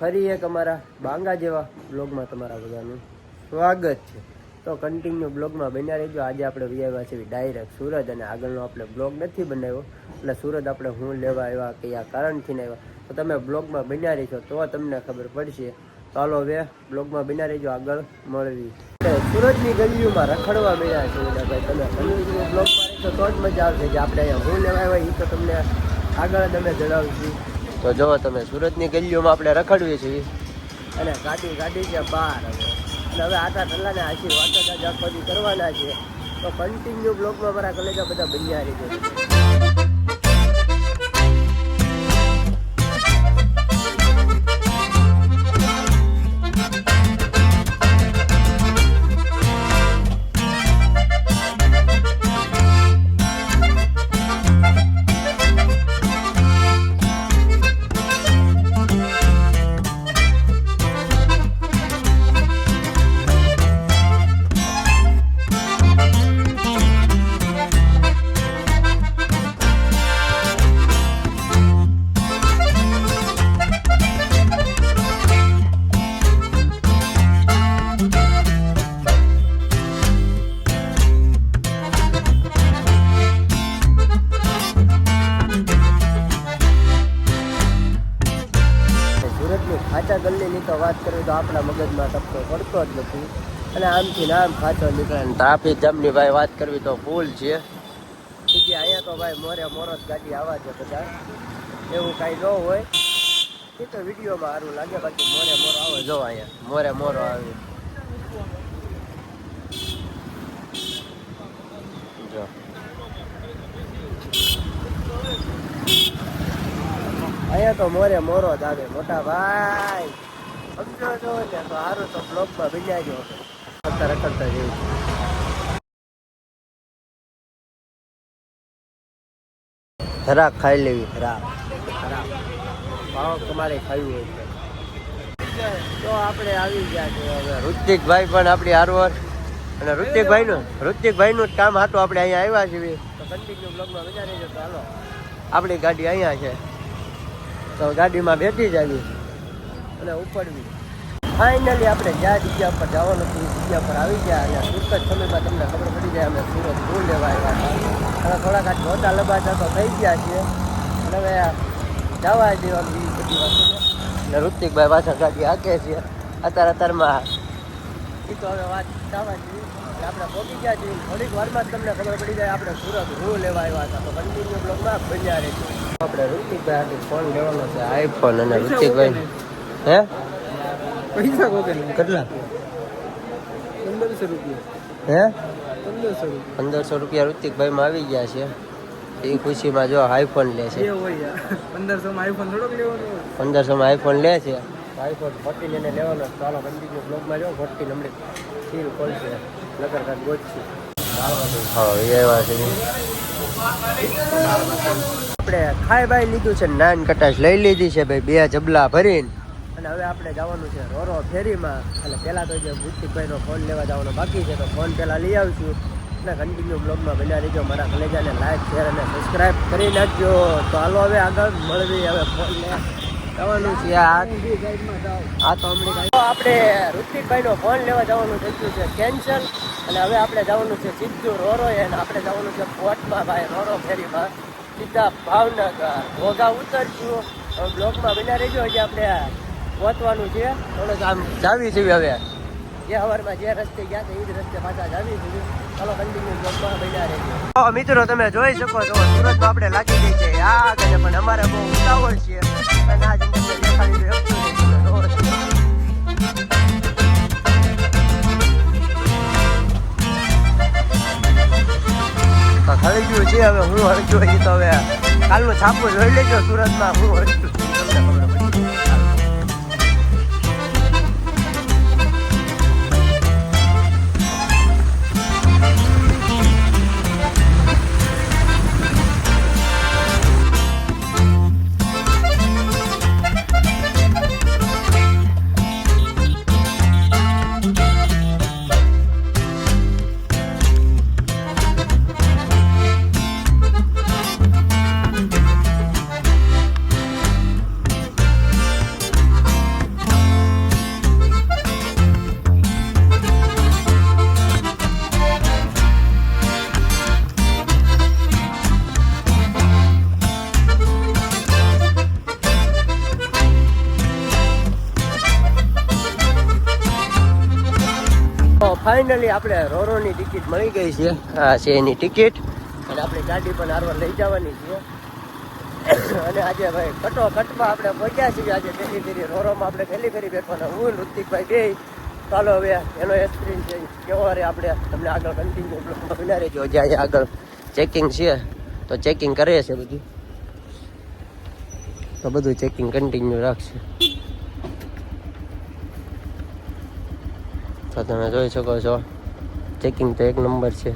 ફરી એક અમારા બાંગા જેવા બ્લોગમાં તમારા બધાનું સ્વાગત છે. તો કન્ટિન્યુ બ્લોગમાં બન્યા રહેજો. આજે આપણે વ્યાવ્યા છે ડાયરેક્ટ સુરત અને આગળનો આપણે બ્લોગ નથી બનાવ્યો. એટલે સુરત આપણે હું લેવા આવ્યા કયા કારણથી આવ્યા. તો તમે બ્લોગમાં બન્યા રહેશો તો તમને ખબર પડશે. ચાલો હવે બ્લોગમાં બન્યા રહેજો. આગળ મળવી. સુરતની ગલીઓમાં રખડવા મળ્યા છે તમે બ્લોગમાં તો જ મજા આવશે. જે આપણે અહીંયા હું લેવા આવ્યા એ તો તમને આગળ તમે જણાવીશું. તો જો તમે સુરતની ગલીઓમાં આપણે રખડવીએ છીએ, અને ગાડી ગાડી છે બહાર હવે. અને હવે આટા ઠલ્લાને આશી વાત જ આખો કરવાના છે. તો કન્ટિન્યુ બ્લોગમાં મારા કલેજા બધા બન્યા રહી સુરતની આપણા મગજમાં ટપકો પડતો જ નથી. અને આમથી ને આમ ખાચો નીકળે તાપી જામની ભાઈ વાત કરવી તો ભૂલ છે. બીજી અહીંયા તો ભાઈ મોરે મોરો જ ગાડી આવા છે બધા. એવું કાંઈ ન હોય. એ તો વિડીયોમાં સારું લાગે, બાકી મોરે મોરો આવે, જો અહીંયા. મોરે મોરો આવે. જો. અહીંયા તો મોરે મોરો જ આવે, મોટા ભાઈ. સમજો તો સારું તો ભીજાઈ ગયો રખડતા રખડતા જેવું ખરાબ ખાઈ લેવી ખરાબ. ખરાબ. ભાવ તમારે ખાવી હોય તો આપણે આવી ગયા છે હવે ઋતિકભાઈ પણ આપણી હારવાર અને ઋતિકભાઈનું ઋતિકભાઈનું જ કામ હતું આપણે અહીંયા આવ્યા છીએ. તો કન્ટિન્યુ બ્લોગમાં મજા રહેજો તો હાલો. આપણી ગાડી અહીંયા છે. તો ગાડીમાં બેઠી જ અને ઉપડવી. ફાઇનલી આપણે જ્યાં જગ્યા પર જવાનું હતું એ જગ્યા પર આવી ગયા અને ટૂંક જ સમયમાં તમને ખબર પડી જાય અમે સુરત શું લેવા આવ્યા હતા. અને થોડાક આ મોટા લબાચા તો થઈ ગયા છે અને હવે જવા દેવા બીજી બધી વસ્તુ અને ઋતિકભાઈ પાછા ગાડી હાકે છે. અત્યારે અત્યારમાં એ તો હવે વાત જવા જેવી આપણે પહોંચી ગયા છીએ. થોડીક વારમાં જ તમને ખબર પડી જાય આપણે સુરત રૂ લેવા આવ્યા હતા. તો કન્ટિન્યુ બ્લોગમાં બન્યા રહેજો. આપણે ઋતિકભાઈ ફોન લેવાનો છે આઈફોન અને ઋતિકભાઈ હે? પૈસા કોકે કેટલા? પંદરસો રૂપિયા. હે? પંદરસો રૂપિયા. પંદરસો રૂપિયા ઋતિકભાઈમાં આવી ગયા છે. એ ખુશીમાં જો આઈફોન લે છે. એ પંદરસો માં આઈફોન થોડોક લેવાનો પંદરસોમાં આઈફોન લે છે. આઈફોન ફોર્ટીન લઈને લેવાનો છે. ચાલો કન્ટિન્યુ બ્લોગમાં જો ફોર્ટીન હમણાં સીલ ખોલશે. નગર કાંઈક છે હા એ છે. આપણે ખાઈ બાઈ લીધું છે. નાન કટાશ લઈ લીધી છે ભાઈ. બે જબલા ભરીને. અને હવે આપણે જવાનું છે રોરો ફેરીમાં. એટલે પહેલાં તો જે ભૂતિકભાઈનો ફોન લેવા જવાનો બાકી છે, તો ફોન પહેલાં લઈ આવીશું. અને કન્ટિન્યુ બ્લોગમાં બન્યા રહીજો. મારા કલેજાને લાઈક શેર અને સબસ્ક્રાઈબ કરી નાખજો. તો હાલો હવે આગળ મળવી હવે ફોન લે. જવાનું છે આ. તો આપણે ઋતિકભાઈનો ફોન લેવા જવાનું થયું છે કેન્સલ અને હવે આપણે જવાનું છે સીધું રોરો અને આપણે જવાનું છે કોટમાં ભાઈ રોરો ફેરીમાં. સીધા ભાવનગર. ઘોઘા ઉતરશું. હવે બ્લોકમાં બન્યા રહીજો. હજી આપણે પહોંચવાનું છે. થોડુંક આમ જાવી છે હવે. જે હવારમાં જે રસ્તે ગયા હતા એ જ રસ્તે પાછા જાવી છે ચાલો કન્ટિન્યુ બ્લોકમાં બન્યા મિત્રો તમે જોઈ શકો છો સુરતમાં આપણે લાગી ગઈ છે આ અને પણ અમારે બહુ ઉતાવળ છે. અને આ જંગલ દેખાડી જોવો છો. છે. હવે હું હરજો એ તો હવે. કાલનું છાપું જોઈ લેજો સુરતમાં હું હરજું ફાઇનલી આપણે રોરોની ટિકિટ મળી ગઈ છે. આ છે એની ટિકિટ અને આપણી ગાડી પણ આરવાર લઈ જવાની છે. અને આજે ભાઈ કટો કટમાં આપણે પહોંચ્યા છીએ. આજે પહેલી ફેરી રોરોમાં આપણે પહેલી ફેરી બેઠવાના હું ઋતિકભાઈ બે. ચાલો હવે એનો એક્સપિરિયન્સ છે. કેવો રે આપણે? તમને આગળ કન્ટિન્યુ બના રહેજો જ્યાં આગળ. ચેકિંગ છે. તો ચેકિંગ કરે છે બધું. તો બધું ચેકિંગ કન્ટિન્યુ રાખશે. તો તમે જોઈ શકો છો. ચેકિંગ તો એક નંબર છે.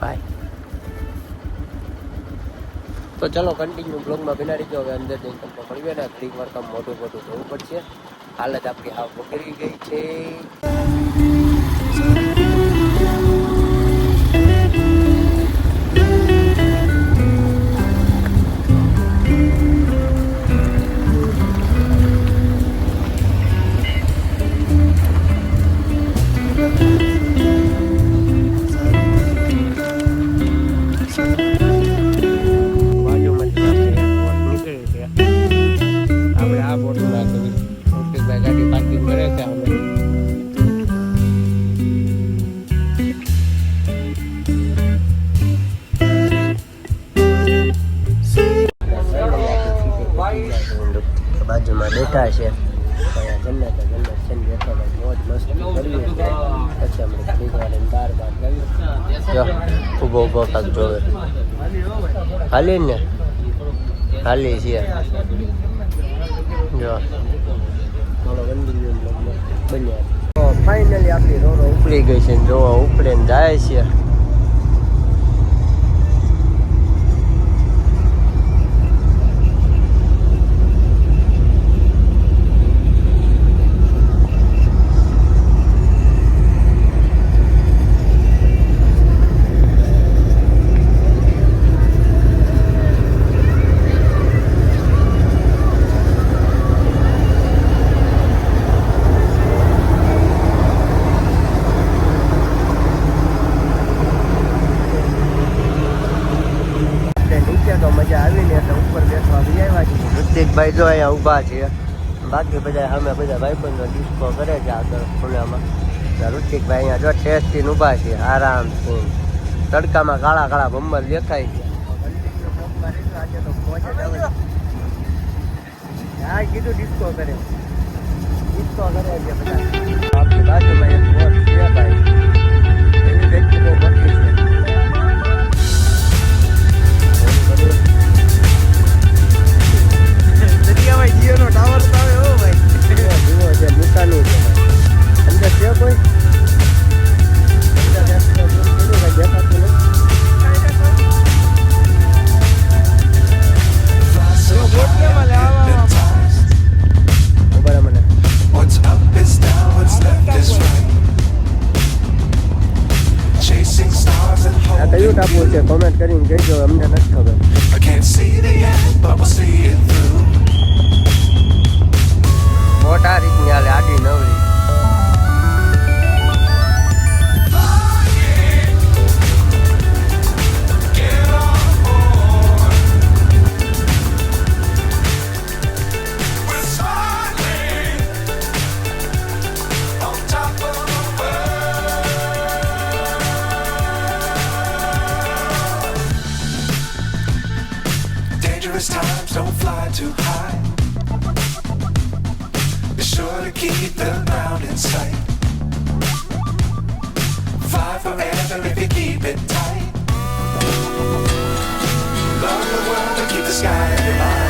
ભાઈ. તો ચલો કન્ટિન્યુ બ્લોગમાં બિનારી જો હવે અંદર જઈને તમને મળીએ ને. ફ્રી વાર કામ મોટું મોટું જોવું પડશે. હાલત આપણી હાવ બગડી ગઈ છે. બેઠા છે. જન્નત જન્નત છે બેઠો મોજ મસ્તી કરીએ. પછી અમે ઘડીક વાર બાર બાર કરીએ જો ઊભો ઊભો કાંક જોવે. હાલી ને? હાલી છે. જો. બન્યા. ફાઇનલી આપણી રોડો ઉપડી ગઈ છે જોવા ઉપડે ને જાય છે એટલે નીચે તો મજા આવી ને એટલે ઉપર બેસવા બી આવ્યા છીએ ઋતિકભાઈ જો અહીંયા ઊભા છે. બાકી બધા સામે બધા ભાઈબંધો ડિસ્કો કરે છે આગળ ખુલ્લામાં. તો ઋતિકભાઈ અહીંયા જો ટેસ્ટી ઊભા છે, આરામથી. તડકામાં કાળા કાળા બમ્બર દેખાય છે. હા કીધું ડિસ્કો કરે. ડિસ્કો કરે છે બધા. આપણી બાજુમાં એક બોટ છે ભાઈ. એની વ્યક્તિ બહુ મોટી છે. દરિયામાં જીઓનો ટાવર તો આવે હો ભાઈ જુઓ છે દુકાનો Dangerous times don't fly too high. Be sure to keep the ground in sight. Fly forever if you keep it tight. Love the world and keep the sky in your mind.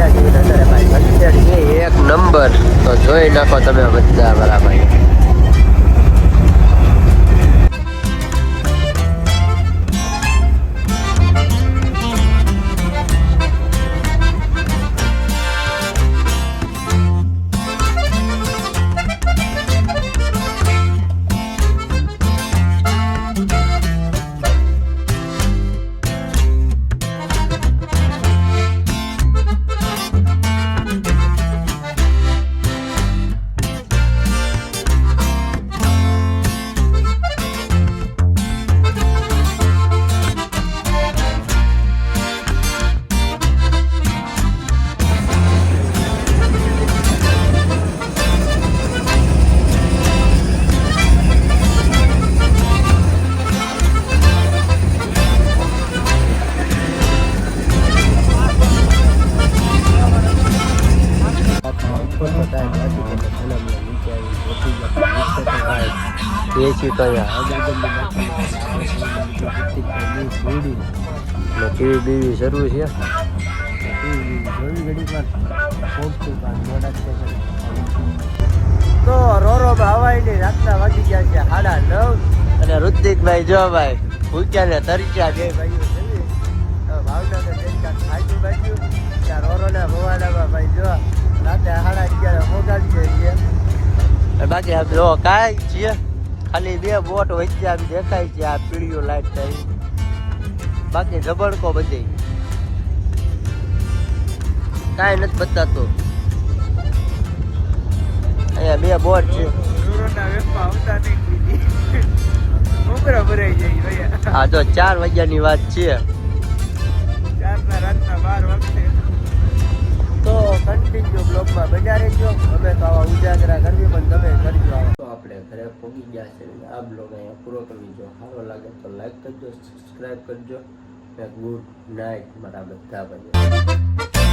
મજા અત્યારે ભાઈ એક number. તો જોઈ નાખો તમે બધા બરાબર. તો ટીવી બીવી શરૂ છે તો રોરો હવાઈ ની રાતના વાગી ગયા છે સાડા નવ અને ઋતિકભાઈ જો ભાઈ ભૂખ્યા ને તરીચા બે ભાઈઓ ભાવનગર ખાધું બાજુ ત્યાં રોરોના ભવાનામાં ભાઈ જો રાતે સાડા અગિયારે મોગાડી જાય છે બાકી જો કાંઈ છે ખાલી બે બોટ વચ્ચે દેખાય છે આ પીળીઓ લાઈટ થઈ. બાકી ઝબડકો બધી. કાંઈ નથી બતાતું. અહીંયા બે બોટ છે. હા જો ચાર વાગ્યાની વાત છે. તો કન્ટિન્યુ બ્લોગમાં બજારે જો અમે તો આવા ઉજાગરા કરવી પણ તમે કરજો. આવા. આપણે ઘરે પહોંચી ગયા છે આ બ્લોગ અહીંયા પૂરો કરી જો સારો લાગે તો લાઈક કરજો સબસ્ક્રાઈબ કરજો અને ગુડ નાઇટ મારા બધા ભાઈઓ.